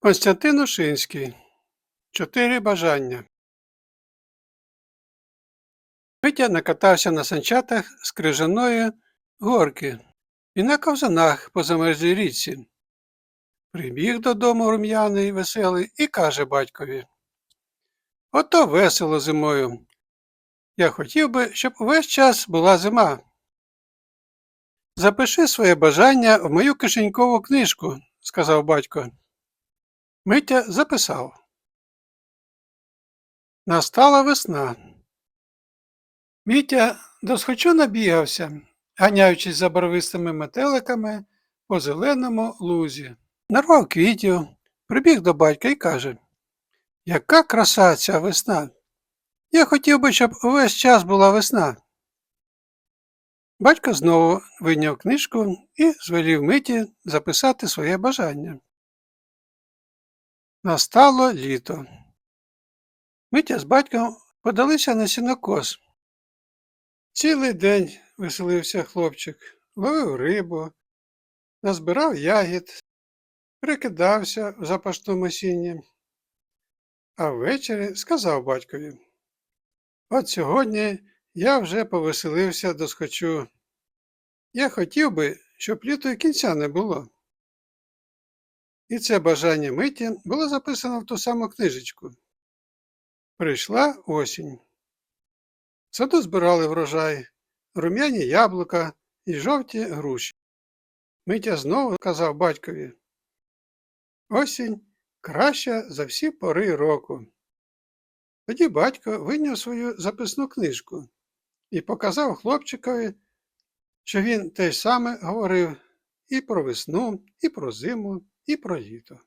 Константин Ушинський. Чотири бажання. Митя накатався на санчатах з крижаної горки і на ковзанах по замерзлій річці. Прибіг додому рум'яний, веселий і каже батькові. Ото весело зимою. Я хотів би, щоб увесь час була зима. Запиши своє бажання в мою кишенькову книжку, сказав батько. Митя записав. Настала весна. Мітя досхочу набігався, ганяючись за барвистими метеликами по зеленому лузі. Нарвав квітів, прибіг до батька і каже Яка краса ця весна! Я хотів би, щоб увесь час була весна. Батько знову вийняв книжку і звелів Миті записати своє бажання. Настало літо. Митя з батьком подалися на сінокос. Цілий день веселився хлопчик, ловив рибу, назбирав ягід, прикидався в запашному сіні. А ввечері сказав батькові От сьогодні я вже повеселився до схочу. Я хотів би, щоб літо й кінця не було. І це бажання миті було записано в ту саму книжечку. Прийшла осінь. В саду збирали врожай, рум'яні яблука і жовті груші. Митя знову казав батькові Осінь краща за всі пори року. Тоді батько вийняв свою записну книжку і показав хлопчикові, що він те саме говорив і про весну, і про зиму, і про літо.